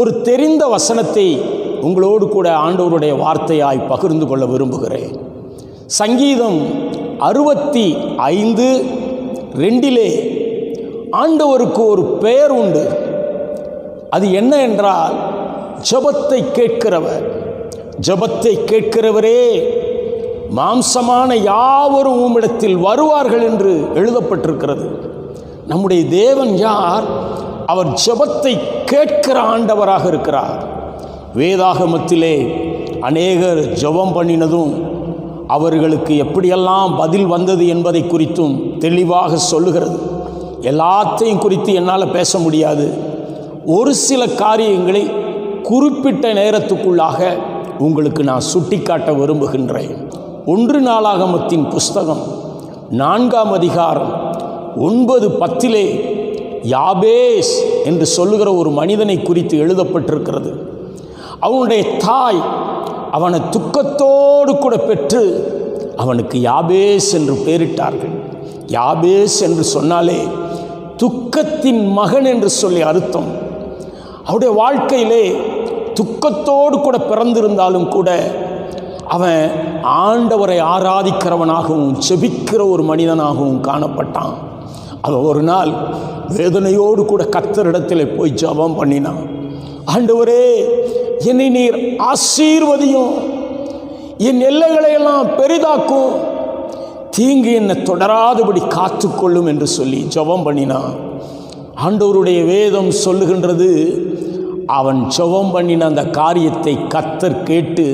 ஒரு தெரிந்த வசனத்தை உங்களோடு கூட ஆண்டவருடைய வார்த்தையாய் பகிர்ந்து கொள்ள விரும்புகிறேன். சங்கீதம் அறுபத்தி ஐந்து ரெண்டிலே ஆண்டவருக்கு ஒரு பெயர் உண்டு. அது என்ன என்றால் ஜபத்தை கேட்கிறவர் ஜபத்தை கேட்கிறவரே மாம்சமான யாவரும் உம்மிடத்தில் வருவார்கள் என்று எழுதப்பட்டிருக்கிறது. நம்முடைய தேவன் யார்? அவர் ஜெபத்தை கேட்கிற ஆண்டவராக இருக்கிறார். வேதாகமத்திலே அநேகர் ஜெபம் பண்ணினதும் அவர்களுக்கு எப்படியெல்லாம் பதில் வந்தது என்பதை குறித்தும் தெளிவாக சொல்லுகிறது. எல்லாத்தையும் குறித்து என்னால் பேச முடியாது. ஒரு சில காரியங்களை குறிப்பிட்ட நேரத்துக்குள்ளாக உங்களுக்கு நான் சுட்டிக்காட்ட விரும்புகின்றேன். ஒன்று நாளாகமத்தின் புஸ்தகம் நான்காம் அதிகாரம் ஒன்பது பத்திலே யாபேஸ் என்று சொல்லுகிற ஒரு மனிதனை குறித்து எழுதப்பட்டிருக்கிறது. அவனுடைய தாய் அவனை துக்கத்தோடு கூட பெற்று அவனுக்கு யாபேஸ் என்று பெயரிட்டார்கள். யாபேஸ் என்று சொன்னாலே துக்கத்தின் மகன் என்று சொல்லி அர்த்தம். அவருடைய வாழ்க்கையிலே துக்கத்தோடு கூட பிறந்திருந்தாலும் கூட அவன் ஆண்டவரை ஆராதிக்கிறவனாகவும் செபிக்கிற ஒரு மனிதனாகவும் காணப்பட்டான். அவன் ஒரு நாள் வேதனையோடு கூட கத்தரிடத்தில் போய் ஜெபம் பண்ணினான். ஆண்டவரே என்னை நீர் ஆசீர்வதியும் என் எல்லைகளை எல்லாம் பெரிதாக்கும். தீங்கு என்னை தொடராதபடி காத்துக்கொள்ளும் என்று சொல்லி ஜெபம் பண்ணினான். ஆண்டவருடைய வேதம் சொல்லுகின்றது அவன் ஜெபம் பண்ணின அந்த காரியத்தை கத்தர் கேட்டு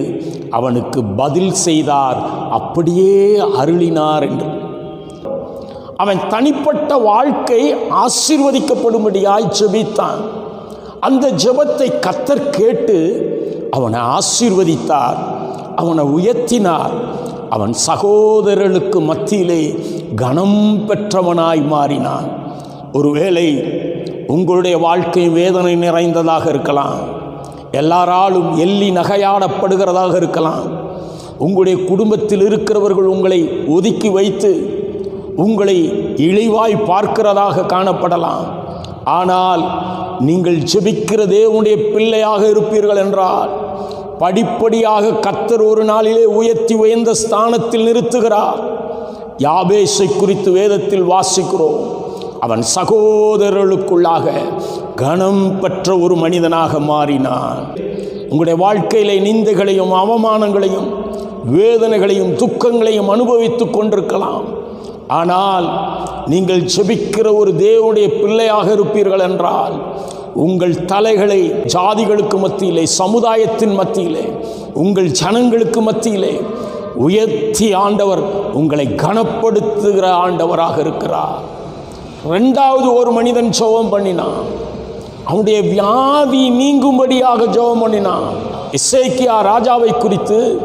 அவனுக்கு பதில் செய்தார். அப்படியே அருளினார் என்று. அவன் தனிப்பட்ட வாழ்க்கை ஆசீர்வதிக்கப்படும்படியாய் ஜெபித்தான். அந்த ஜெபத்தை கத்தர் கேட்டு அவனை ஆசீர்வதித்தார் அவனை உயர்த்தினார். அவன் சகோதரர்களுக்கு மத்தியிலே கனம் பெற்றவனாய் மாறினான். ஒருவேளை உங்களுடைய வாழ்க்கை வேதனை நிறைந்ததாக இருக்கலாம். எல்லாராலும் எள்ளி நகையாடப்படுகிறதாக இருக்கலாம். உங்களுடைய குடும்பத்தில் இருக்கிறவர்கள் உங்களை ஒதுக்கி வைத்து உங்களை இழிவாய் பார்க்கிறதாக காணப்படலாம். ஆனால் நீங்கள் ஜெபிக்கிற தேவனுடைய பிள்ளையாக இருப்பீர்கள் என்றால் படிப்படியாக கத்தர் ஒரு நாளிலே உயர்த்தி உயர்ந்த ஸ்தானத்தில் நிறுத்துகிறார். யாபேஷை குறித்து வேதத்தில் வாசிக்கிறோம். அவன் சகோதரர்களுக்குள்ளாக கனம் பெற்ற ஒரு மனிதனாக மாறினான். உங்களுடைய வாழ்க்கையிலே நிந்தைகளையும் அவமானங்களையும் வேதனைகளையும் துக்கங்களையும் அனுபவித்துக் கொண்டிருக்கலாம். ஆனால் நீங்கள் ஜெபிக்கிற ஒரு தேவனுடைய பிள்ளையாக இருப்பீர்கள் என்றால் உங்கள் தலைகளை ஜாதிகளுக்கு மத்தியிலே சமுதாயத்தின் மத்தியிலே உங்கள் ஜனங்களுக்கு மத்தியிலே உயர்த்தி ஆண்டவர் உங்களை கனப்படுத்துகிற ஆண்டவராக இருக்கிறார். ரெண்டாவது ஒரு மனிதன் ஜெபம் பண்ணினான். அவனுடைய வியாதி நீங்கும்படியாக ஜெபம் பண்ணினான். இசைக்கியா ராஜாவை குறித்து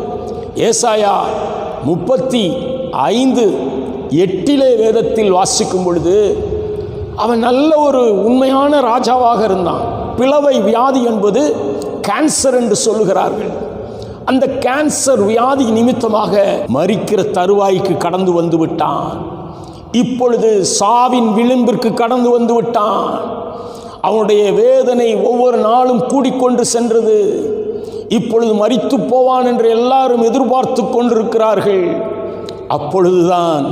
ஏசாயா முப்பத்தி ஐந்து எட்டிலே வேதத்தில் வாசிக்கும் பொழுது அவன் நல்ல ஒரு உண்மையான ராஜாவாக இருந்தான். பிளவை வியாதி என்பது கேன்சர் என்று சொல்லுகிறார்கள். அந்த கேன்சர் வியாதி நிமித்தமாக மறிக்கிற தருவாய்க்கு கடந்து வந்து விட்டான். இப்பொழுது சாவின் விளிம்பிற்கு கடந்து வந்து விட்டான். அவனுடைய வேதனை ஒவ்வொரு நாளும் கூடிக்கொண்டு சென்றது. இப்பொழுது மறித்து போவான் என்று எல்லாரும் எதிர்பார்த்து கொண்டிருக்கிறார்கள். அப்பொழுதுதான்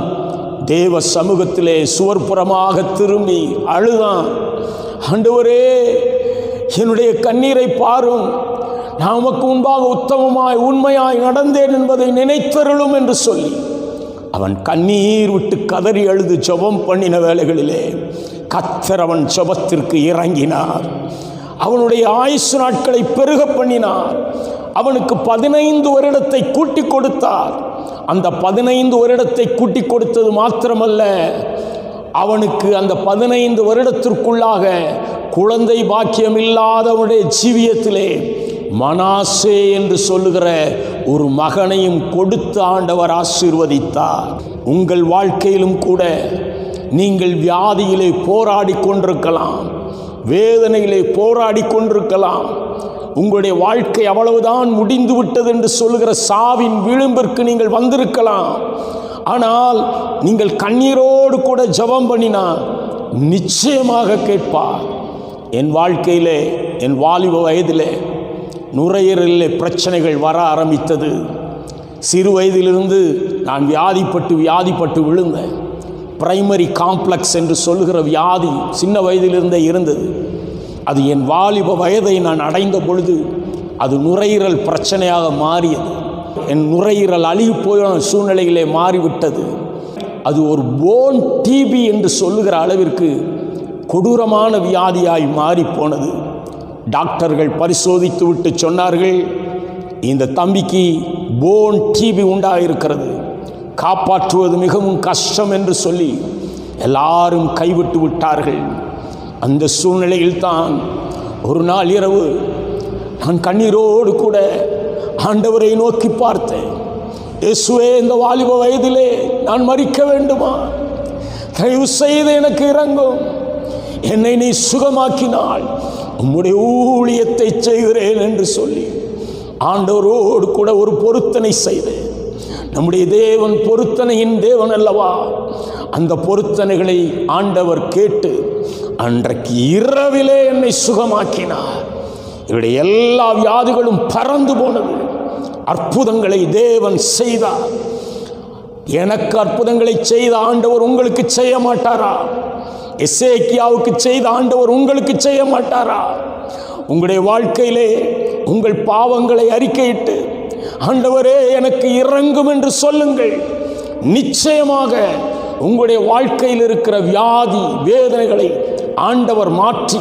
தேவ சமூகத்திலே சுவர்புறமாக திரும்பி அழுதான். ஆண்டவரே என்னுடைய கண்ணீரை பாரும். நான் உமக்கு முன்பாக உத்தமமாய் உண்மையாய் நடந்தேன் என்பதை நினைத்தருளும் என்று சொல்லி அவன் கண்ணீர் விட்டு கதறி அழுது ஜபம் பண்ணின வேளைகளிலே கத்தர் அவன் ஜெபத்திற்கு இறங்கினார். அவனுடைய ஆயுசு நாட்களை பெருக பண்ணினார். அவனுக்கு பதினைந்து வருடத்தை கூட்டி கொடுத்தார். அந்த பதினைந்து வருடத்தை கூட்டி கொடுத்தது மாத்திரமல்ல அவனுக்கு அந்த பதினைந்து வருடத்திற்குள்ளாக குழந்தை பாக்கியம் இல்லாதவனுடைய ஜீவியத்திலே மனாசே என்று சொல்லுகிற ஒரு மகனையும் கொடுத்து ஆண்டவர் ஆசீர்வதித்தார். உங்கள் வாழ்க்கையிலும் கூட நீங்கள் வியாதியிலே போராடி கொண்டிருக்கலாம் வேதனையிலே போராடி கொண்டிருக்கலாம் உங்களுடைய வாழ்க்கை அவ்வளவுதான் முடிந்து விட்டது என்று சொல்லுகிற சாவின் விளிம்பிற்கு நீங்கள் வந்திருக்கலாம். ஆனால் நீங்கள் கண்ணீரோடு கூட ஜெபம் பண்ணினா நிச்சயமாக கேட்பார். என் வாழ்க்கையிலே என் வாலிப வயதிலே நுரையீரலிலே பிரச்சனைகள் வர ஆரம்பித்தது. சிறு வயதிலிருந்து நான் வியாதிப்பட்டு வியாதிப்பட்டு விழுந்தேன். பிரைமரி காம்ப்ளெக்ஸ் என்று சொல்லுகிற வியாதி சின்ன வயதிலிருந்தே இருந்தது. அது என் வாலிப வயதை நான் அடைந்த பொழுது அது நுரையீரல் பிரச்சனையாக மாறியது. என் நுரையீரல் அழுகி போயான சூழ்நிலையிலே மாறிவிட்டது. அது ஒரு போன் டிபி என்று சொல்லுகிற அளவிற்கு கொடூரமான வியாதியாய் மாறி போனது டாக்டர்கள் பரிசோதித்து விட்டு சொன்னார்கள் இந்த தம்பிக்கு போன் டிபி உண்டாயிருக்கிறது. காப்பாற்றுவது மிகவும் கஷ்டம் என்று சொல்லி எல்லாரும் கைவிட்டு விட்டார்கள். அந்த சூழ்நிலையில் தான் ஒரு நாள் இரவு நான் கண்ணீரோடு கூட ஆண்டவரை நோக்கி பார்த்தேன். இயேசுவே இந்த வாலிப வயதிலே நான் மறிக்க வேண்டுமா? தயவு செய்து எனக்கு இறங்கும். என்னை நீ சுகமாக்கினால் உம்முடைய ஊழியத்தை செய்கிறேன் என்று சொல்லி ஆண்டவரோடு கூட ஒரு பொருத்தனை செய்தேன். நம்முடைய தேவன் பொருத்தனையின் தேவன் அல்லவா? அந்த பொருத்தனைகளை ஆண்டவர் கேட்டு அன்றைக்கு இரவிலே என்னை சுகமாக்கினார். இவருடைய எல்லா வியாதிகளும் பறந்து போனது. அற்புதங்களை தேவன் செய்தார். எனக்கு அற்புதங்களை செய்த ஆண்டவர் உங்களுக்கு செய்ய மாட்டாரா? எசேக்கியாவுக்கு செய்த ஆண்டவர் உங்களுக்கு செய்ய மாட்டாரா? உங்களுடைய வாழ்க்கையிலே உங்கள் பாவங்களை அறிக்கையிட்டு ஆண்டவரே எனக்கு இறங்கும் என்று சொல்லுங்கள். நிச்சயமாக உங்களுடைய வாழ்க்கையில் இருக்கிற வியாதி வேதனைகளை ஆண்டவர் மாற்றி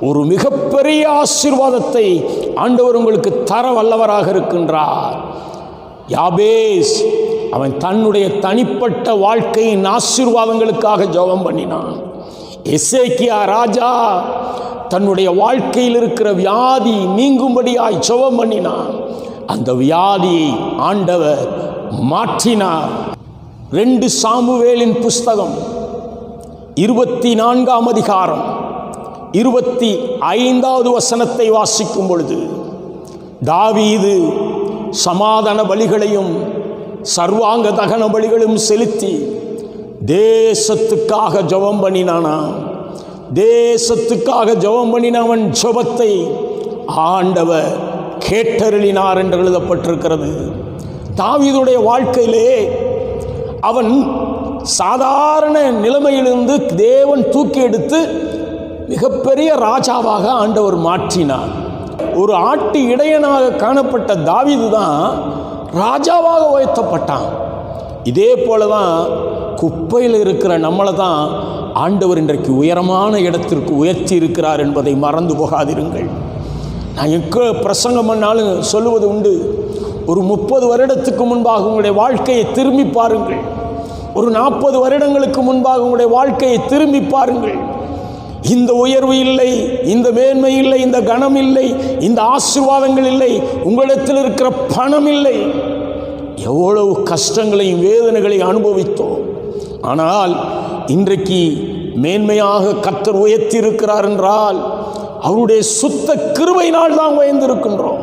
ஒரு மிகப்பெரிய ஆசீர்வாதத்தை ஆண்டவர் உங்களுக்கு தர வல்லவராக இருக்கின்றார். யாபேஸ் அவன் தன்னுடைய தனிப்பட்ட வாழ்க்கையின் ஆசீர்வாதங்களுக்காக ஜெபம் பண்ணினான். எசேக்கியா ராஜா தன்னுடைய வாழ்க்கையில் இருக்கிற வியாதி நீங்கும்படியாய் ஜெபம் பண்ணினான். அந்த வியாதியை ஆண்டவர் மாற்றினார். ரெண்டு சாமுவேலின் புஸ்தகம் இருபத்தி நான்காம் அதிகாரம். இருபத்தி ஐந்தாவது வசனத்தை வாசிக்கும் பொழுது தாவீது சமாதான பலிகளையும் சர்வாங்க தகன பலிகளும் செலுத்தி தேசத்துக்காக ஜெபம் பண்ணினானா? தேசத்துக்காக ஜெபம் பண்ணினவன் ஜபத்தை ஆண்டவர் கேட்டருளினார் என்று எழுதப்பட்டிருக்கிறது. தாவீதுடைய வாழ்க்கையிலே அவன் சாதாரண நிலைமையிலிருந்து தேவன் தூக்கி எடுத்து மிகப்பெரிய ராஜாவாக ஆண்டவர் மாற்றினார். ஒரு ஆட்டு இடையனாக காணப்பட்ட தாவிது தான் ராஜாவாக உயர்த்தப்பட்டான். இதே போல தான் குப்பையில் இருக்கிற நம்மளை தான் ஆண்டவர் இன்றைக்கு உயரமான இடத்திற்கு உயர்த்தி இருக்கிறார் என்பதை மறந்து போகாதிருங்கள். நான் எங்கே பிரசங்கம் பண்ணாலும் சொல்லுவது உண்டு. ஒரு முப்பது வருடத்துக்கு முன்பாக உங்களுடைய வாழ்க்கையை திரும்பி பாருங்கள். ஒரு நாற்பது வருடங்களுக்கு முன்பாக உங்களுடைய வாழ்க்கையை திரும்பி பாருங்கள். இந்த உயர்வு இல்லை இந்த மேன்மை இல்லை இந்த கணம் இல்லை இந்த ஆசீர்வாதங்கள் இல்லை உங்களிடத்தில் இருக்கிற பணம் இல்லை. எவ்வளவு கஷ்டங்களையும் வேதனைகளையும் அனுபவித்தோம். ஆனால் இன்றைக்கு மேன்மையாக கத்தர் உயர்த்தி இருக்கிறார் என்றால் அவருடைய சுத்த கிருபையினால் தான் உயர்ந்திருக்கின்றோம்.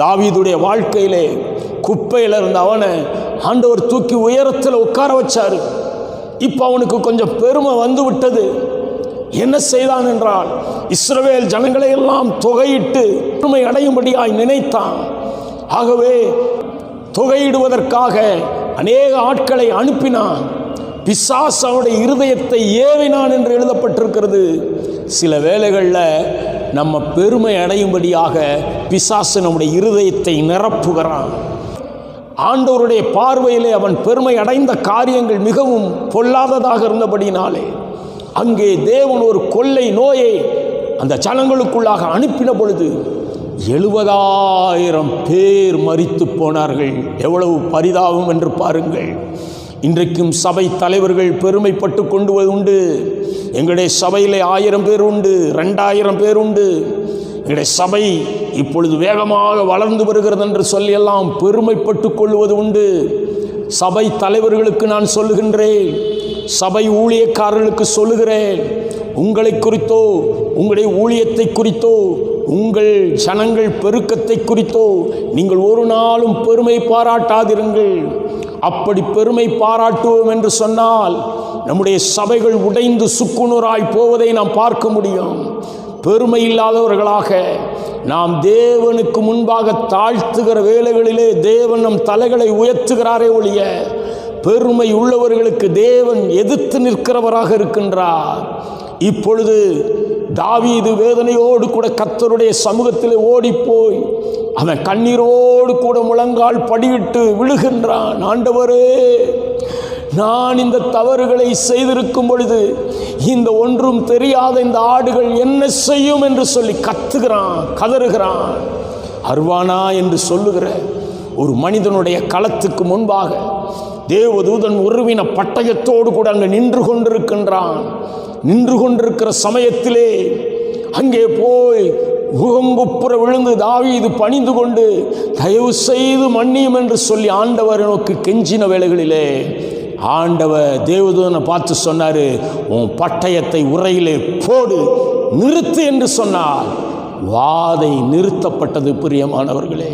தாவீதுடைய வாழ்க்கையிலே குப்பையில் இருந்த அவனை ஆண்டவர் தூக்கி உயரத்தில் உட்கார வச்சார். இப்போ அவனுக்கு கொஞ்சம் பெருமை வந்து விட்டது. என்ன செய்தான் என்றால் இஸ்ரவேல் ஜனங்களை எல்லாம் தொகையிட்டு பெருமை அடையும்படியாய் நினைத்தான். ஆகவே தொகையிடுவதற்காக அநேக ஆட்களை அனுப்பினான். பிசாஸ் அவனுடைய இருதயத்தை ஏவினான் என்று எழுதப்பட்டிருக்கிறது. சில வேளைகளில் நம்ம பெருமை அடையும்படியாக பிசாசு நம்முடைய இருதயத்தை நிரப்புகிறான். ஆண்டவருடைய பார்வையிலே அவன் பெருமை அடைந்த காரியங்கள் மிகவும் பொல்லாததாக இருந்தபடினாலே அங்கே தேவன் ஒரு கொள்ளை நோயை அந்த ஜனங்களுக்குள்ளாக அனுப்பின பொழுது எழுபதாயிரம் பேர் மறித்து போனார்கள். எவ்வளவு பரிதாபம் என்று பாருங்கள். இன்றைக்கும் சபை தலைவர்கள் பெருமைப்பட்டு கொண்டு உண்டு. எங்களுடைய சபையிலே ஆயிரம் பேர் உண்டு ரெண்டாயிரம் பேர் உண்டு. எங்களுடைய சபை இப்பொழுது வேகமாக வளர்ந்து வருகிறது என்று சொல்லி எல்லாம் பெருமைப்பட்டு கொள்வது உண்டு. சபை தலைவர்களுக்கு நான் சொல்லுகின்றேன் சபை ஊழியக்காரர்களுக்கு சொல்லுகிறேன் உங்களை குறித்தோ உங்களுடைய ஊழியத்தை குறித்தோ உங்கள் ஜனங்கள் பெருக்கத்தை குறித்தோ நீங்கள் ஒரு நாளும் பெருமை பாராட்டாதிருங்கள். அப்படி பெருமை பாராட்டுவோம் என்று சொன்னால் நம்முடைய சபைகள் உடைந்து சுக்குநூறாய் போவதை நாம் பார்க்க முடியும். பெருமை இல்லாதவர்களாக நாம் தேவனுக்கு முன்பாக தாழ்த்துகிற வேலைகளிலே தேவன் நம் தலைகளை உயர்த்துகிறாரே ஒழிய பெருமை உள்ளவர்களுக்கு தேவன் எதிர்த்து நிற்கிறவராக இருக்கின்றார். இப்பொழுது தாவீது வேதனையோடு கூட கத்தருடைய சமூகத்தில் ஓடிப்போய் அவன் கண்ணீரோடு கூட முழங்கால் படியிட்டு விழுகின்றான். ஆண்டவரே நான் இந்த தவறுகளை செய்திருக்கும் பொழுது இந்த ஒன்றும் தெரியாத இந்த ஆடுகள் என்ன செய்யும் என்று சொல்லி கத்துகிறான் கதறுகிறான். அர்வானா என்று சொல்லுகிற ஒரு மனிதனுடைய களத்துக்கு முன்பாக தேவதூதன் உருவின பட்டயத்தோடு கூட அங்கே நின்று கொண்டிருக்கின்றான். நின்று கொண்டிருக்கிற சமயத்திலே அங்கே போய் முகம்புப்புற விழுந்து தாவி இது பணிந்து கொண்டு தயவு செய்து மன்னியும் என்று சொல்லி ஆண்டவர் நோக்கு கெஞ்சின வேளைகளிலே ஆண்டவர் தேவதூதனை பார்த்து சொன்னார் உன் பட்டயத்தை உரையிலே போடு நிறுத்து என்று சொன்னார். வாதை நிறுத்தப்பட்டது பிரியமானவர்களே.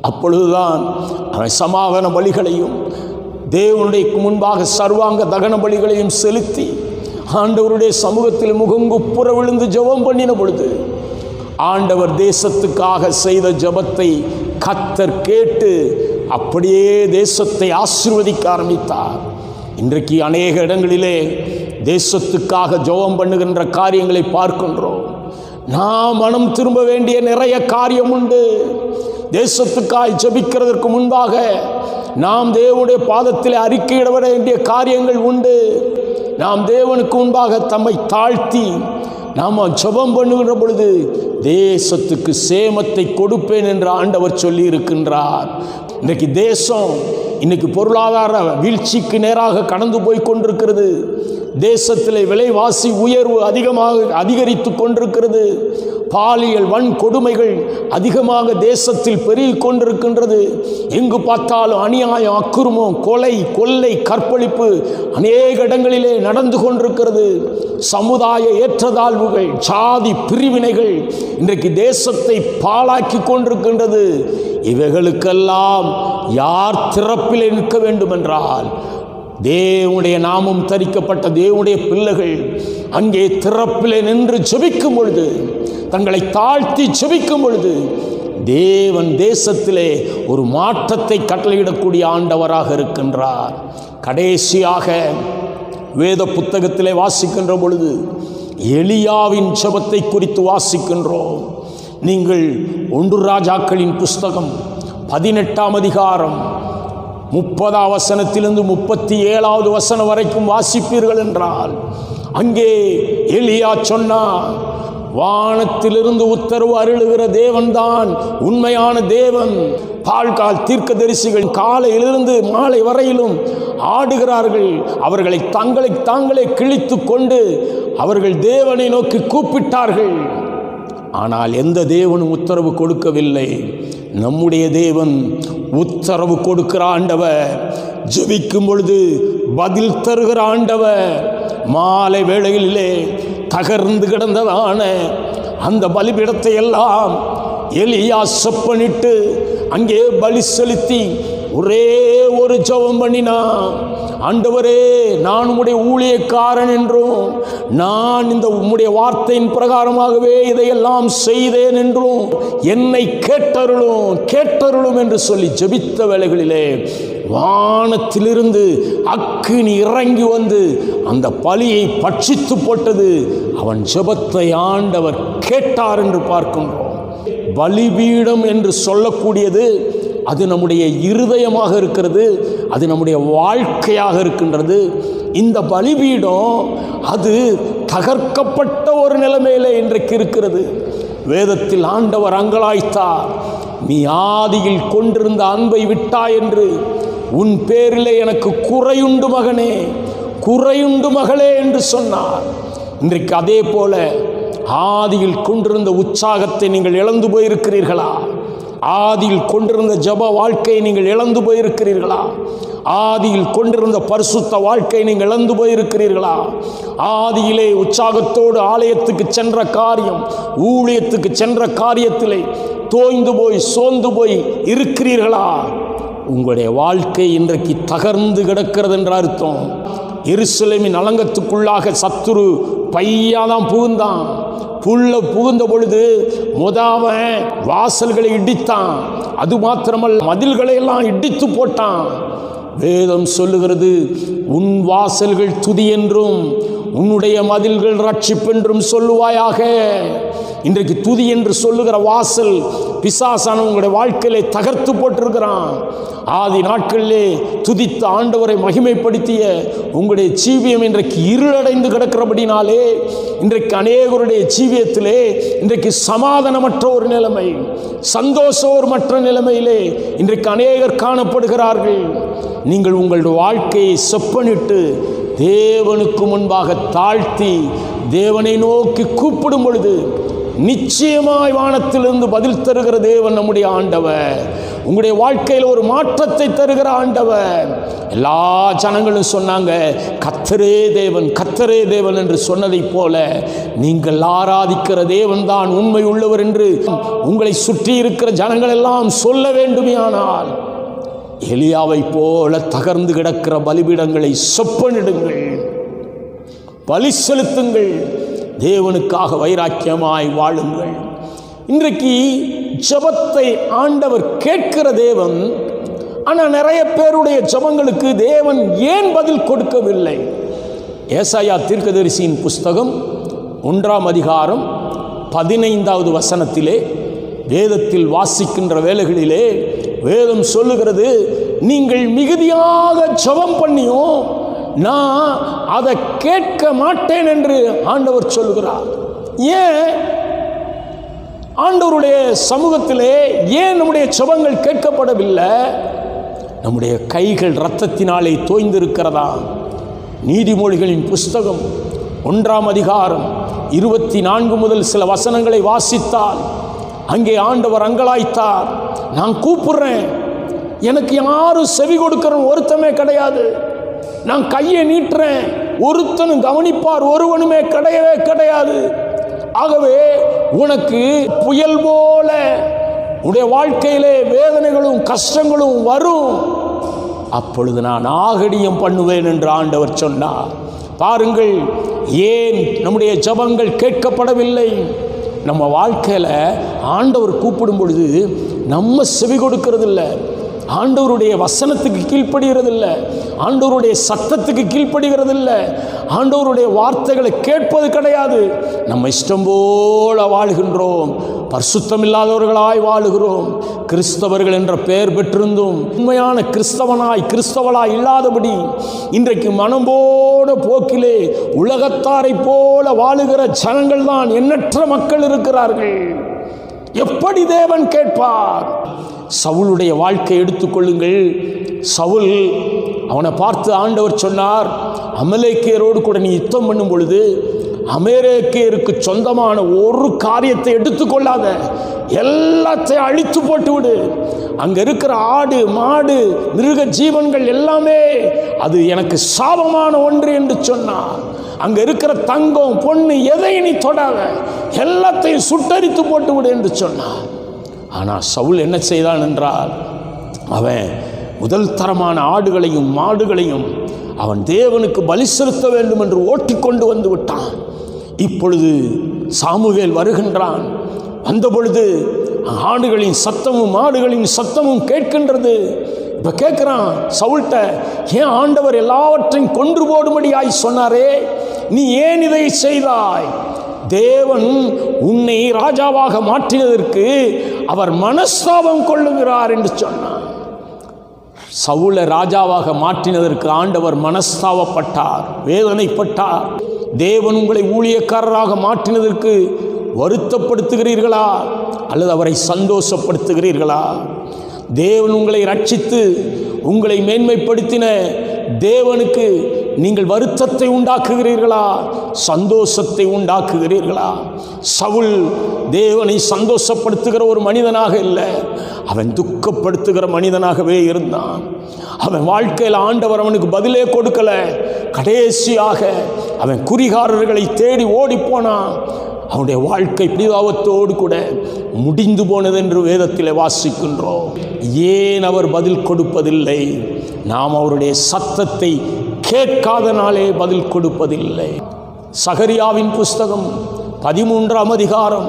அப்பொழுதுதான் அவன் சமாதான பலிகளையும் தேவனுடைய முன்பாக சர்வாங்க தகன பலிகளையும் செலுத்தி ஆண்டவருடைய சமூகத்தில் முகங்குப்புற விழுந்து ஜெபம் பண்ணின பொழுது ஆண்டவர் தேசத்துக்காக செய்த ஜெபத்தை கத்தர் கேட்டு அப்படியே தேசத்தை ஆசிர்வதிக்க ஆரம்பித்தார். இன்றைக்கு அநேக இடங்களிலே தேசத்துக்காக ஜெபம் பண்ணுகின்ற காரியங்களை பார்க்கின்றோம். நாம் மனம் திரும்ப வேண்டிய நிறைய காரியம் உண்டு. தேசத்துக்காய் ஜெபிக்கிறதற்கு முன்பாக நாம் தேவனுடைய பாதத்தில் அறிக்கையிட வேண்டிய காரியங்கள் உண்டு. நாம் தேவனுக்கு முன்பாக தம்மை தாழ்த்தி நாம் ஜெபம் பண்ணுகின்ற பொழுது தேசத்துக்கு சேமத்தை கொடுப்பேன் என்று ஆண்டவர் சொல்லி இருக்கின்றார் இன்றைக்கு தேசம் இன்னைக்கு பொருளாதார வீழ்ச்சிக்கு நேராக கடந்து போய் கொண்டிருக்கிறது. தேசத்தில் விலைவாசி உயர்வு அதிகமாக அதிகரித்து கொண்டிருக்கிறது. பாலியல் வன்கொடுமைகள் அதிகமாக தேசத்தில் பெருகி கொண்டிருக்கின்றது. எங்கு பார்த்தாலும் அநியாயம் அக்குருமம் கொலை கொள்ளை கற்பழிப்பு அநேக இடங்களிலே நடந்து கொண்டிருக்கிறது. சமுதாய ஏற்றதாழ்வுகள் ஜாதி பிரிவினைகள் இன்றைக்கு தேசத்தை பாழாக்கி கொண்டிருக்கின்றது. இவைகளுக்கெல்லாம் யார் திறப்பில் நிற்க வேண்டுமென்றால் தேவனுடைய நாமம் தரிக்கப்பட்ட தேவனுடைய பிள்ளைகள் அங்கே திறப்பிலே நின்று செபிக்கும் பொழுது தங்களை தாழ்த்தி செபிக்கும் பொழுது தேவன் தேசத்திலே ஒரு மாற்றத்தை கட்டளையிடக்கூடிய ஆண்டவராக இருக்கின்றார். கடைசியாக வேத புத்தகத்திலே வாசிக்கின்ற பொழுது எளியாவின் ஜெபத்தை குறித்து வாசிக்கின்றோம். நீங்கள் ஒன்று ராஜாக்களின் புஸ்தகம் பதினெட்டாம் அதிகாரம் முப்பதாம் வசனத்திலிருந்து முப்பத்தி ஏழாவது வசனம் வரைக்கும் வாசிப்பீர்கள் என்றால் அங்கே எலியா சொன்னார் வானத்திலிருந்து உத்தரவு அருளுகிற தேவன்தான் உண்மையான தேவன். பால்கால் தீர்க்கதரிசிகள் காலையிலிருந்து மாலை வரையிலும் ஆடுகிறார்கள். அவர்களை தங்களை தாங்களே கிழித்து கொண்டு அவர்கள் தேவனை நோக்கி கூப்பிட்டார்கள். ஆனால் எந்த தேவனும் உத்தரவு கொடுக்கவில்லை. நம்முடைய தேவன் உத்தரவு கொடுக்கிற ஆண்டவர் ஜெபிக்கும் பொழுது பதில் தருகிற ஆண்டவர் மாலை வேளையிலே தகர்ந்து கிடந்ததான அந்த பலிபீடத்தை எல்லாம் எலியா செப்பனிட்டு அங்கே பலி செலுத்தி ஒரே ஒரு ஜெபம் பண்ணினா ஆண்டவரே நான் உம்முடைய ஊழியக்காரன் என்றும் நான் இந்த உம்முடைய வார்த்தையின் பிரகாரமாகவே இதையெல்லாம் செய்தேன் என்றும் என்னை கேட்டருளும் கேட்டருளும் என்று சொல்லி ஜெபித்த வேலைகளிலே வானத்திலிருந்து அக்கினி இறங்கி வந்து அந்த பலியை பட்சித்து போட்டது. அவன் ஜெபத்தை ஆண்டவர் கேட்டார் என்று பார்க்கின்றோம். பலிபீடம் என்று சொல்லக்கூடியது அது நம்முடைய இருதயமாக இருக்கிறது அது நம்முடைய வாழ்க்கையாக இருக்கின்றது. இந்த பலிபீடம் அது தகர்க்கப்பட்ட ஒரு நிலைமையில் இன்றைக்கு இருக்கிறது. வேதத்தில் ஆண்டவர் அங்கலாய்த்தார் நீ ஆதியில் கொண்டிருந்த அன்பை விட்டாய் என்று. உன் பேரிலே எனக்கு குறையுண்டு மகனே குறையுண்டு மகளே என்று சொன்னார். இன்றைக்கு அதே போல ஆதியில் கொண்டிருந்த உற்சாகத்தை நீங்கள் இழந்து போயிருக்கிறீர்களா? ஆதியில் கொண்டிருந்த ஜப வாழ்க்கையை நீங்கள் இழந்து போயிருக்கிறீர்களா? ஆதியில் கொண்டிருந்த பரிசுத்த வாழ்க்கையை நீங்கள் இழந்து போயிருக்கிறீர்களா? ஆதியிலே உற்சாகத்தோடு ஆலயத்துக்கு சென்ற காரியம் ஊழியத்துக்கு சென்ற காரியத்திலே தோய்ந்து போய் சோர்ந்து போய் இருக்கிறீர்களா? உங்களுடைய வாழ்க்கை இன்றைக்கு தகர்ந்து கிடக்கிறது என்ற அர்த்தம். எருசலேமின் அலங்கத்துக்குள்ளாக சத்துரு பையாதான் புகுந்தான். உள்ள புகுந்த பொழுது முதாம வாசல்களை இடித்தான். அது மாத்திரமல்ல மதில்களை எல்லாம் இடித்து போட்டான். வேதம் சொல்லுகிறது உன் வாசல்கள் துதி என்றும் உன்னுடைய மதில்கள் ரட்சிப்பென்றும் சொல்லுவாயாக. இன்றைக்கு துதி என்று சொல்லுகிற வாசல் பிசாசான உங்களுடைய வாழ்க்கையிலே தகர்த்து போட்டிருக்கிறான். ஆதி நாட்களிலே துதித்த ஆண்டவரை மகிமைப்படுத்திய உங்களுடைய ஜீவியம் இன்றைக்கு இருளடைந்து கிடக்கிறபடினாலே இன்றைக்கு அநேகருடைய ஜீவியத்திலே இன்றைக்கு சமாதானமற்ற ஒரு நிலைமை சந்தோஷமற்ற நிலைமையிலே இன்றைக்கு அநேகர் காணப்படுகிறார்கள். நீங்கள் உங்களுடைய வாழ்க்கையை செப்பனிட்டு தேவனுக்கு முன்பாக தாழ்த்தி தேவனை நோக்கி கூப்பிடும் பொழுது நிச்சயமாய் வானத்திலிருந்து பதில் தருகிற தேவன் நம்முடைய ஆண்டவர். உங்களுடைய வாழ்க்கையில் ஒரு மாற்றத்தை தருகிற ஆண்டவர். எல்லா ஜனங்களும் சொன்னாங்க கத்தரே தேவன் கத்தரே தேவன் என்று சொன்னதைப் போல நீங்கள் ஆராதிக்கிற தேவன் தான் உண்மை உள்ளவர் என்று உங்களை சுற்றி இருக்கிற ஜனங்கள் எல்லாம் சொல்ல வேண்டுமையானால் எலியாவை போல தகர்ந்து கிடக்கிற பலிபீடங்களை சொப்பனிடுங்கள். பலி செலுத்துங்கள். தேவனுக்காக வைராக்கியமாய் வாழுங்கள். இன்றைக்கு ஜெபத்தை ஆண்டவர் கேட்கிற தேவன் ஆனால் நிறைய பேருடைய ஜெபங்களுக்கு தேவன் ஏன் பதில் கொடுக்கவில்லை? ஏசாயா தீர்க்கதரிசியின் புஸ்தகம் ஒன்றாம் அதிகாரம் பதினைந்தாவது வசனத்திலே வேதத்தில் வாசிக்கின்ற வேலைகளிலே வேதம் சொல்லுகிறது நீங்கள் மிகுதியாக ஜெபம் பண்ணியும் நான் அதை கேட்க மாட்டேன் என்று ஆண்டவர் சொல்லுகிறார். ஏன்? ஆண்டவருடைய சமூகத்திலே ஏன் நம்முடைய சபங்கள் கேட்கப்படவில்லை? நம்முடைய கைகள் இரத்தத்தினாலே தோய்ந்திருக்கிறதா? நீதிமொழிகளின் புஸ்தகம் ஒன்றாம் அதிகாரம் இருபத்தி நான்கு முதல் சில வசனங்களை வாசித்தால் அங்கே ஆண்டவர் அங்கலாய்த்தார் நான் கூப்பிடுறேன். எனக்கு யாரும் செவி கொடுக்கிற ஒருத்தமே கிடையாது. நான் கையை நீட்டுறேன். ஒருத்தனும் கவனிப்பார் ஒருவனுமே கிடையவே கிடையாது. ஆகவே உனக்கு புயல் போல உடைய வாழ்க்கையிலே வேதனைகளும் கஷ்டங்களும் வரும். அப்பொழுது நான் ஆகடியம் பண்ணுவேன் என்று ஆண்டவர் சொன்னார். பாருங்கள் ஏன் நம்முடைய ஜபங்கள் கேட்கப்படவில்லை? நம்ம வாழ்க்கையில் ஆண்டவர் கூப்பிடும் பொழுது நம்ம செவி கொடுக்கறதில்ல. ஆண்டவருடைய வசனத்துக்கு கீழ்ப்படுகிறதில்ல. ஆண்டவருடைய சத்தத்துக்கு கீழ்ப்படுகிறதில்ல. ஆண்டவருடைய வார்த்தைகளை கேட்பது கிடையாது. நம்ம இஷ்டம் போல வாழ்கின்றோம். பரிசுத்தம் இல்லாதவர்களாய் வாழுகிறோம். கிறிஸ்தவர்கள் என்ற பெயர் பெற்றிருந்தும் உண்மையான கிறிஸ்தவனாய் கிறிஸ்தவனாய் இல்லாதபடி இன்றைக்கு மனம்போட போக்கிலே உலகத்தாரை போல வாழுகிற ஜனங்கள் தான் எண்ணற்ற மக்கள் இருக்கிறார்கள். எப்படி தேவன் கேட்பார்? சவுளுடைய வாழ்க்கை எடுத்துக்கொள்ளுங்கள். சவுல் அவனை பார்த்து ஆண்டவர் சொன்னார் அமலேக்கியரோடு கூட நீ யுத்தம் பண்ணும் பொழுது அமெரிக்கருக்கு சொந்தமான ஒரு காரியத்தை எடுத்துக்கொள்ளாத. எல்லாத்தையும் அழித்து போட்டு விடு அங்கே இருக்கிற ஆடு மாடு மிருக ஜீவன்கள் எல்லாமே அது எனக்கு சாபமான ஒன்று என்று சொன்னார். அங்கே இருக்கிற தங்கம் பொண்ணு எதை நீ தொடாத. எல்லாத்தையும் சுட்டரித்து போட்டு விடு என்று சொன்னார். ஆனால் சவுல் என்ன செய்தான் என்றால் அவன் முதல் தரமான ஆடுகளையும் மாடுகளையும் அவன் தேவனுக்கு பலி செலுத்த வேண்டும் என்று ஓட்டிக்கொண்டு வந்து விட்டான். இப்பொழுது சாமுவேல் வருகின்றான். வந்தபொழுது ஆடுகளின் சத்தமும் மாடுகளின் சத்தமும் கேட்கின்றது. இப்போ கேட்குறான் சவுல்கிட்ட ஏன் ஆண்டவர் எல்லாவற்றையும் கொன்று போடும்படியாய் சொன்னாரே? நீ ஏன் இதை செய்தாய்? தேவன் உன்னை ராஜாவாக மாற்றினதற்கு அவர் மனஸ்தாபம் கொள்ளுகிறார் என்று சொன்னார். சவுல ராஜாவாக மாற்றினதற்கு ஆண்டவர் மனஸ்தாபப்பட்டார் வேதனைப்பட்டார். தேவன் உங்களை ஊழியக்காரராக மாற்றினதற்கு வருத்தப்படுத்துகிறீர்களா அல்லது அவரை சந்தோஷப்படுத்துகிறீர்களா? தேவன் உங்களை ரட்சித்து உங்களை மேன்மைப்படுத்தின தேவனுக்கு நீங்கள் வருத்தத்தை உண்டாக்குகிறீர்களா? சந்தோஷத்தை உண்டாக்குகிறீர்களா? சவுல் தேவனை சந்தோஷப்படுத்துகிற ஒரு மனிதனாக இல்லை. அவன் துக்கப்படுத்துகிற மனிதனாகவே இருந்தான். அவன் வாழ்க்கையில் ஆண்டவர் அவனுக்கு பதிலே கொடுக்கல. கடைசியாக அவன் குறிகாரர்களை தேடி ஓடிப்போனான். அவனுடைய வாழ்க்கை பிரிதாபத்தோடு கூட முடிந்து போனது என்று வேதத்தில் வாசிக்கின்றோம். ஏன் அவர் பதில் கொடுப்பதில்லை? நாம் அவருடைய சத்தத்தை கேட்காத நாளே பதில் கொடுப்பதில்லை. சகரியாவின் புஸ்தகம் பதிமூன்றாம் அதிகாரம்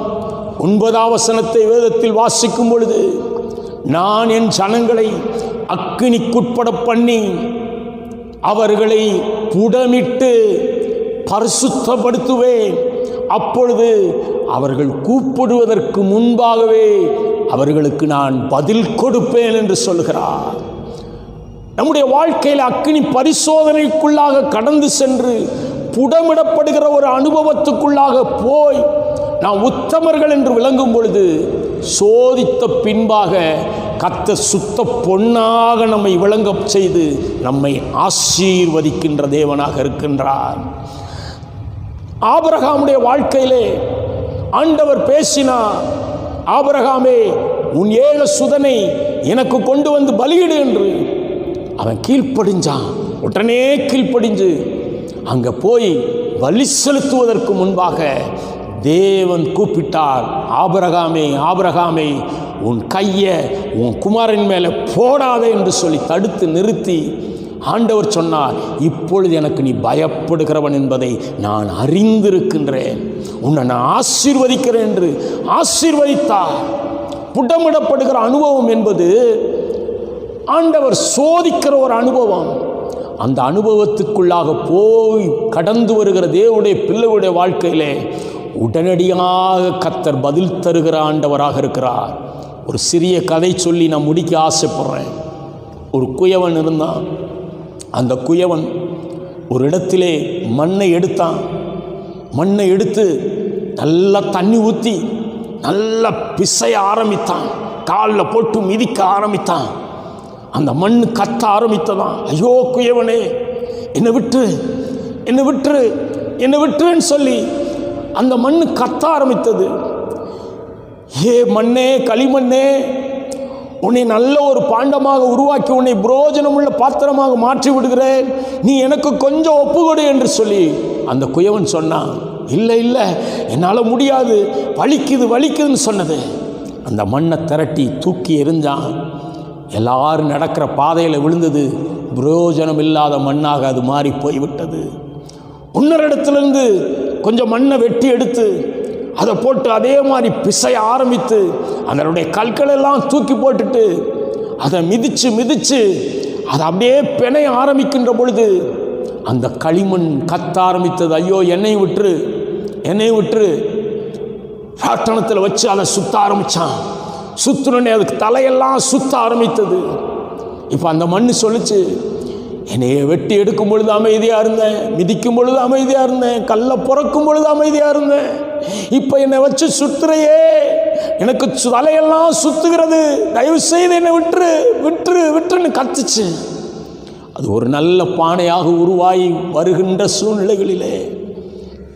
ஒன்பதாம் வசனத்தை வேதத்தில் வாசிக்கும் பொழுது நான் என் ஜனங்களை அக்கினிக்குட்பட பண்ணி அவர்களை புடமிட்டு பரிசுத்தப்படுத்துவேன். அப்பொழுது அவர்கள் கூப்பிடுவதற்கு முன்பாகவே அவர்களுக்கு நான் பதில் கொடுப்பேன் என்று சொல்கிறார் நம்முடைய வாழ்க்கையில் அக்னி பரிசோதனைக்குள்ளாக கடந்து சென்று புடமிடப்படுகிற ஒரு அனுபவத்துக்குள்ளாக போய் நாம் உத்தமர்கள் என்று விளங்கும் பொழுது சோதித்த பின்பாக கத்த சுத்த பொன்னாக நம்மை விளங்க செய்து நம்மை ஆசீர்வதிக்கின்ற தேவனாக இருக்கின்றார். ஆபரகாமுடைய வாழ்க்கையிலே ஆண்டவர் பேசினா ஆபரகாமே உன் ஏக சுதனை எனக்கு கொண்டு வந்து பலியிடு என்று அவன் கீழ்ப்படிஞ்சான். உடனே கீழ்ப்படிஞ்சு அங்கே போய் வலி செலுத்துவதற்கு முன்பாக தேவன் கூப்பிட்டார் ஆபரகாமே ஆபரகாமே உன் கையை உன் குமாரன் மேலே போடாதே என்று சொல்லி தடுத்து நிறுத்தி ஆண்டவர் சொன்னார் இப்பொழுது எனக்கு நீ பயப்படுகிறவன் என்பதை நான் அறிந்திருக்கின்றேன். உன்னை நான் ஆசீர்வதிக்கிறேன் என்று ஆசீர்வதித்தார். புடமிடப்படுகிற அனுபவம் என்பது ஆண்டவர் சோதிக்கிற ஒரு அனுபவம். அந்த அனுபவத்துக்குள்ளாக போய் கடந்து வருகிற தேவனுடைய பிள்ளைகளுடைய வாழ்க்கையிலே உடனடியாக கத்தர் பதில் தருகிற ஆண்டவராக இருக்கிறார். ஒரு சிறிய கதை சொல்லி நான் முடிக்க ஆசைப்படுறேன். ஒரு குயவன் இருந்தான். அந்த குயவன் ஒரு இடத்திலே மண்ணை எடுத்தான். மண்ணை எடுத்து நல்லா தண்ணி ஊற்றி நல்லா பிசைய ஆரம்பித்தான். காலில் போட்டு மிதிக்க ஆரம்பித்தான். அந்த மண் கத்த ஆரம்பித்ததான். ஐயோ குயவனே என்னை விட்டு என்னை விட்டுரு என்னை விட்டுருன்னு சொல்லி அந்த மண் கத்த ஆரம்பித்தது. ஏ மண்ணே களிமண்ணே உன்னை நல்ல ஒரு பாண்டமாக உருவாக்கி உன்னை புரோஜனமுள்ள பாத்திரமாக மாற்றி விடுகிறேன். நீ எனக்கு கொஞ்சம் ஒப்புக்கொடு என்று சொல்லி அந்த குயவன் சொன்னான். இல்லை இல்லை என்னால் முடியாது. வலிக்குது வலிக்குதுன்னு சொன்னது. அந்த மண்ணை திரட்டி தூக்கி எரிஞ்சான் எல்லாரும் நடக்கிற பாதையில் விழுந்தது. பிரயோஜனம் இல்லாத மண்ணாக அது மாறி போய்விட்டது. இன்னொரு இடத்துலேருந்து கொஞ்சம் மண்ணை வெட்டி எடுத்து அதை போட்டு அதே மாதிரி பிசைய ஆரம்பித்து அதனுடைய கற்கள் எல்லாம் தூக்கி போட்டுட்டு அதை மிதித்து மிதித்து அதை அப்படியே பிணைய ஆரம்பிக்கின்ற பொழுது அந்த களிமண் கத்த ஆரம்பித்தது. ஐயோ என்னை விட்டுரு என்னை விட்டுரு. ராட்டணத்தில் வச்சு அதை சுத்த ஆரம்பித்தான் சுற்றுனே அதுக்கு தலையெல்லாம் சுத்த ஆரம்பித்தது. இப்போ அந்த மண் சொல்லுச்சு என்னையை வெட்டி எடுக்கும் பொழுது அமைதியாக இருந்தேன் மிதிக்கும் பொழுது அமைதியாக இருந்தேன் கல்லை பிறக்கும் பொழுது அமைதியாக இருந்தேன். இப்போ என்னை வச்சு சுத்துறையே. எனக்கு சு- தலையெல்லாம் சுத்துகிறது. தயவு செய்து என்னை விட்டுரு விட்டுரு விட்டுருன்னு கத்துச்சு. அது ஒரு நல்ல பானையாக உருவாகி வருகின்ற சூழ்நிலைகளிலே.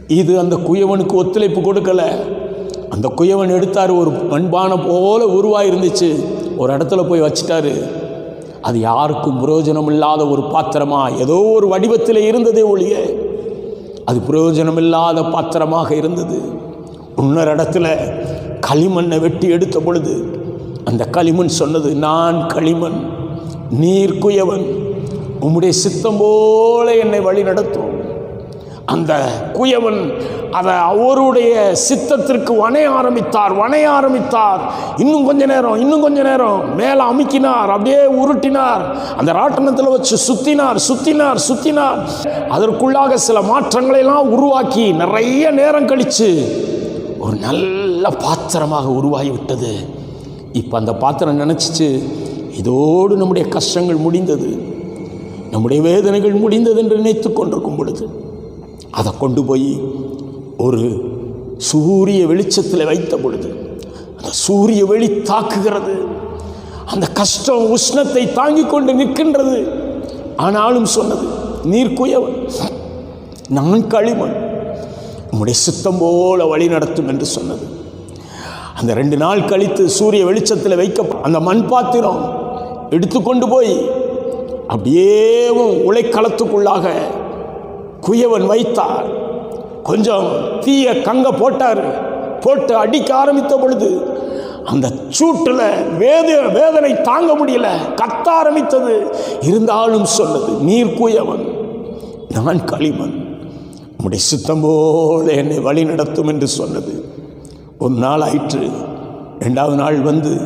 இது அந்த குயவனுக்கு ஒத்துழைப்பு கொடுக்கல. அந்த குயவன் எடுத்தார் ஒரு மண்பானை போல உருவாக இருந்துச்சு ஒரு இடத்துல போய் வச்சிட்டாரு. அது யாருக்கும் பிரயோஜனம் இல்லாத ஒரு பாத்திரமா ஏதோ ஒரு வடிவத்தில் இருந்ததே ஒழிய அது பிரயோஜனமில்லாத பாத்திரமாக இருந்தது. இன்னொரு இடத்துல களிமண்ணை வெட்டி எடுத்த பொழுது அந்த களிமண் சொன்னது நான் களிமண் நீர் குயவன் உம்முடைய சித்தம் போல என்னை வழி நடத்தும் அந்த குயவன் அதை அவருடைய சித்தத்திற்கு வணைய ஆரம்பித்தார் வணைய ஆரம்பித்தார். இன்னும் கொஞ்ச நேரம் இன்னும் கொஞ்ச நேரம். மேலே அமுக்கினார் அப்படியே உருட்டினார். அந்த ராட்டணத்தில் வச்சு சுத்தினார் சுத்தினார் சுத்தினார். அதற்குள்ளாக சில மாற்றங்களை எல்லாம் உருவாக்கி நிறைய நேரம் கழித்து ஒரு நல்ல பாத்திரமாக உருவாகி விட்டது இப்போ அந்த பாத்திரம் நினச்சிச்சு இதோடு நம்முடைய கஷ்டங்கள் முடிந்தது. நம்முடைய வேதனைகள் முடிந்தது என்று நினைத்து கொண்டிருக்கும் பொழுது அதை கொண்டு போய் ஒரு சூரிய வெளிச்சத்தில் வைத்த பொழுது அந்த சூரிய வெளி தாக்குகிறது. அந்த கஷ்டம் உஷ்ணத்தை தாங்கிக் கொண்டு நிற்கின்றது. ஆனாலும் சொன்னது நீர் குயவன் நான் களிமண் உம்முடைய சித்தம் போல வழி நடத்தும் என்று சொன்னது. அந்த ரெண்டு நாள் கழித்து சூரிய வெளிச்சத்தில் வைக்க அந்த மண் பாத்திரம் எடுத்துக்கொண்டு போய் அப்படியே உலைக்களத்துக்குள்ளாக குயவன் வைத்தார். கொஞ்சம் தீய கங்க போட்டார். போட்டு அடிக்க ஆரம்பித்த பொழுது அந்த சூட்டில் வேத வேதனை தாங்க முடியல. கத்த ஆரம்பித்தது. இருந்தாலும் சொன்னது நீர் குயவன் நான் களிமன் உம்முடைய சித்தம் போல என்னை வழி நடத்தும் என்று சொன்னது. ஒரு நாள் ஆயிற்று. ரெண்டாவது நாள் வந்து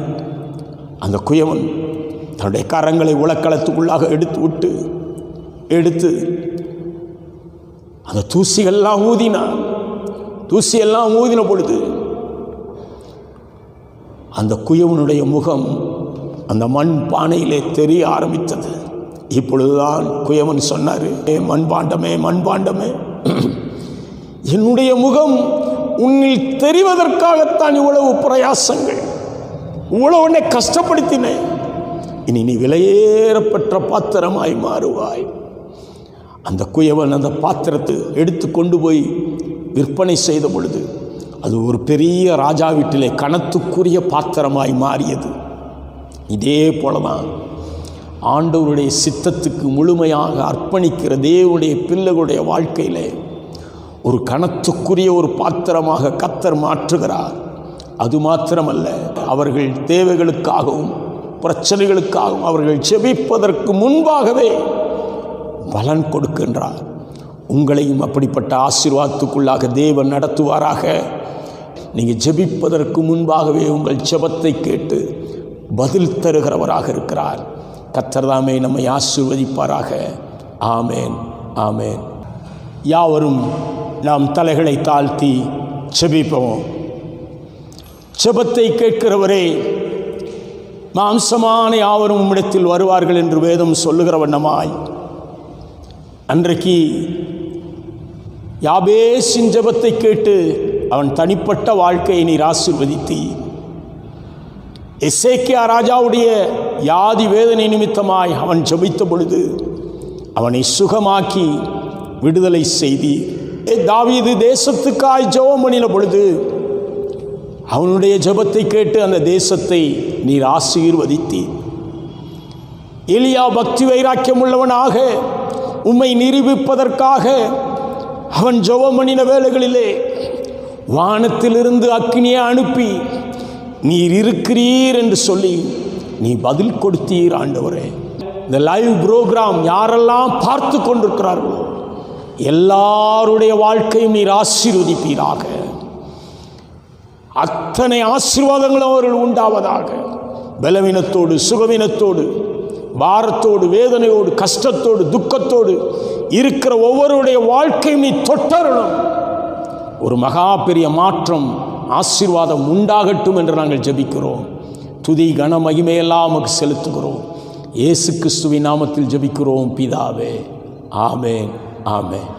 அந்த குயவன் தன்னுடைய கரங்களை உலக்களத்துக்குள்ளாக எடுத்து விட்டு எடுத்து அந்த தூசிகள்லாம் ஊதினான் தூசியெல்லாம் ஊதின பொழுது அந்த குயவனுடைய முகம் அந்த மண் பானையிலே தெரிய ஆரம்பித்தது. இப்பொழுதுதான் குயவன் சொன்னார் ஏ மண்பாண்டமே மண்பாண்டமே என்னுடைய முகம் உன்னில் தெரிவதற்காகத்தான் இவ்வளவு பிரயாசங்கள் இவ்வளவு உன்னை கஷ்டப்படுத்தினேன். இனி நீ விலையேறப்பெற்ற பாத்திரமாய் மாறுவாய். அந்த குயவன் அந்த பாத்திரத்தை எடுத்து கொண்டு போய் விற்பனை செய்த பொழுது அது ஒரு பெரிய ராஜா வீட்டிலே கணத்துக்குரிய பாத்திரமாய் மாறியது. இதே போலதான் ஆண்டவருடைய சித்தத்துக்கு முழுமையாக அர்ப்பணிக்கிற தேவனுடைய பிள்ளைகளுடைய வாழ்க்கையிலே ஒரு கணத்துக்குரிய ஒரு பாத்திரமாக கத்தர் மாற்றுகிறார். அது மாத்திரமல்ல அவர்கள் தேவைகளுக்காகவும் பிரச்சனைகளுக்காகவும் அவர்கள் செபிப்பதற்கு முன்பாகவே பலன் கொடுக்கின்றார் உங்களையும் அப்படிப்பட்ட ஆசீர்வாதத்துக்குள்ளாக தேவன் நடத்துவாராக. நீங்கள் ஜெபிப்பதற்கு முன்பாகவே உங்கள் ஜெபத்தை கேட்டு பதில் தருகிறவராக இருக்கிறார். கத்தர்தாமே நம்மை ஆசீர்வதிப்பாராக. ஆமேன் ஆமேன். யாவரும் நாம் தலைகளை தாழ்த்தி செபிப்போம் செபத்தை கேட்கிறவரே மாம்சமான யாவரும் இடத்தில் வருவார்கள் என்று வேதம் சொல்லுகிற வண்ணமாய் அன்றைக்கு யாபேசின் ஜபத்தை கேட்டு அவன் தனிப்பட்ட வாழ்க்கையை நீர் ஆசீர்வதித்தி. எஸ்ஏகே ராஜாவுடைய யாதி வேதனை நிமித்தமாய் அவன் ஜெபித்த பொழுது அவனை சுகமாக்கி விடுதலை செய்தி. தாவீது தேசத்துக்காய் ஜெபம் பண்ணின பொழுது அவனுடைய ஜெபத்தை கேட்டு அந்த தேசத்தை நீர் ஆசீர்வதித்தீர். எலியா பக்தி வைராக்கியம் உள்ளவனாக உம்மை நிரூபிப்பதற்காக அவன் ஜெபம் பண்ணின வானத்திலிருந்து அக்னியை அனுப்பி நீர் இருக்கிறீர் என்று சொல்லி நீ பதில் கொடுத்தீர் ஆண்டவரே. இந்த லைவ் ப்ரோக்ராம் யாரெல்லாம் பார்த்து கொண்டிருக்கிறார்களோ எல்லாருடைய வாழ்க்கையும் நீர் ஆசீர்வதிப்பீராக. அத்தனை ஆசீர்வாதங்களும் அவர்கள் உண்டாவதாக. பலவீனத்தோடு சுகவீனத்தோடு பாரத்தோடு வேதனையோடு கஷ்டத்தோடு துக்கத்தோடு இருக்கிற ஒவ்வொருடைய வாழ்க்கையும் நீ தொட்டரணும் ஒரு மகா பெரிய மாற்றம் ஆசீர்வாதம் உண்டாகட்டும் என்று நாங்கள் ஜெபிக்கிறோம். துதி கன மகிமையெல்லாம் நமக்கு செலுத்துகிறோம். இயேசு கிறிஸ்துவின் நாமத்தில் ஜெபிக்கிறோம் பிதாவே. ஆமேன் ஆமேன்.